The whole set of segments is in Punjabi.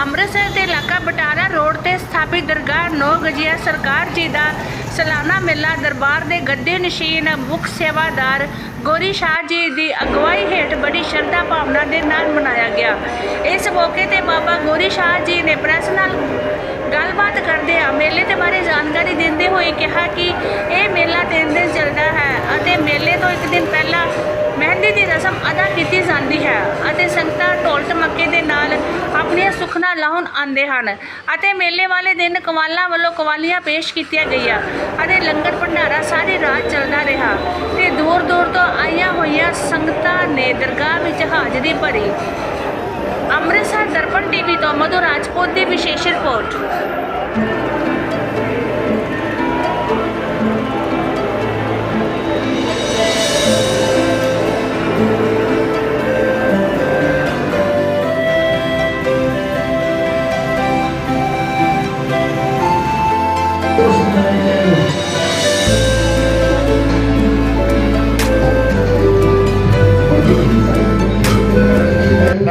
ਅੰਮ੍ਰਿਤਸਰ ਦੇ ਇਲਾਕਾ ਬਟਾਲਾ ਰੋਡ ਤੇ ਸਥਾਪਿਤ ਦਰਗਾਹ ਨੌ ਗਜੀਆ ਸਰਕਾਰ ਜੀ ਦਾ ਸਾਲਾਨਾ ਮੇਲਾ ਦਰਬਾਰ ਦੇ ਗੱਦੇ ਨਸ਼ੀਨ ਮੁੱਖ ਸੇਵਾਦਾਰ ਗੋਰੀ ਸ਼ਾਹ ਜੀ ਦੀ ਅਗਵਾਈ ਹੇਠ ਬੜੀ ਸ਼ਰਧਾ ਭਾਵਨਾ ਦੇ ਨਾਲ ਮਨਾਇਆ ਗਿਆ। ਇਸ ਮੌਕੇ ਤੇ ਬਾਬਾ ਗੋਰੀ ਸ਼ਾਹ ਜੀ ਨੇ ਪ੍ਰੈਸ ਨਾਲ ਗੱਲਬਾਤ ਕਰਦੇ ਆ ਮੇਲੇ ਦੇ ਬਾਰੇ ਜਾਣਕਾਰੀ ਦਿੰਦੇ ਹੋਏ ਕਿਹਾ ਕਿ ਇਹ ਮੇਲਾ ਤਿੰਨ ਦਿਨ ਚੱਲਦਾ ਹੈ ਅਤੇ ਮੇਲੇ ਤੋਂ ਇੱਕ ਦਿਨ ਪਹਿਲਾਂ ਮਹਿੰਦੀ ਦੀ ਰਸਮ ਅਦਾ ਕੀਤੀ ਜਾਂਦੀ ਹੈ ਅਤੇ ਸੰਗਤਾਂ ਢੋਲ ਟਮੱਕੇ ਦੇ ਨਾਲ ਆਪਣੀਆਂ ਸੁਖਨਾ ਲਾਉਣ ਆਉਂਦੇ ਹਨ ਅਤੇ ਮੇਲੇ ਵਾਲੇ ਦਿਨ ਕਵਾਲਾਂ ਵੱਲੋਂ ਕਵਾਲੀਆਂ ਪੇਸ਼ ਕੀਤੀਆਂ ਗਈਆਂ ਅਤੇ ਲੰਗਰ ਭੰਡਾਰਾ ਸਾਰੀ ਰਾਤ ਚੱਲਦਾ ਰਿਹਾ ਤੇ ਦੂਰ ਦੂਰ ਤੋਂ ਆਈਆਂ ਹੋਈਆਂ ਸੰਗਤਾਂ ਨੇ ਦਰਗਾਹ ਵਿੱਚ ਹਾਜ਼ਰੀ ਭਰੀ। ਅੰਮ੍ਰਿਤਸਰ ਦਰਪਣ ਟੀਵੀ ਤੋਂ ਮਧੂ ਰਾਜਪੂਤ ਦੀ ਵਿਸ਼ੇਸ਼ ਰਿਪੋਰਟ।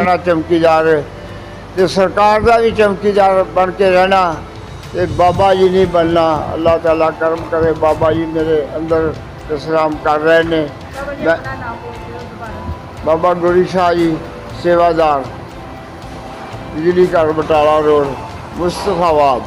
ਰਹਿਣਾ ਚਮਕੀਦਾਰ ਤੇ ਸਰਕਾਰ ਦਾ ਵੀ ਚਮਕੀਦਾਰ ਬਣ ਕੇ ਰਹਿਣਾ ਤੇ ਬਾਬਾ ਜੀ ਨਹੀਂ ਬਣਨਾ। ਅੱਲਾਹ ਤਾਲਾ ਕਰਮ ਕਰੇ, ਬਾਬਾ ਜੀ ਮੇਰੇ ਅੰਦਰ ਇਸਲਾਮ ਕਰ ਰਹੇ ਨੇ। ਮੈਂ- ਬਾਬਾ ਗੁਰੀ ਸ਼ਾਹ ਜੀ, ਸੇਵਾਦਾਰ, ਬਿਜਲੀ ਘਰ ਬਟਾਲਾ ਰੋਡ, ਮੁਸਤਫਾਬਾਦ।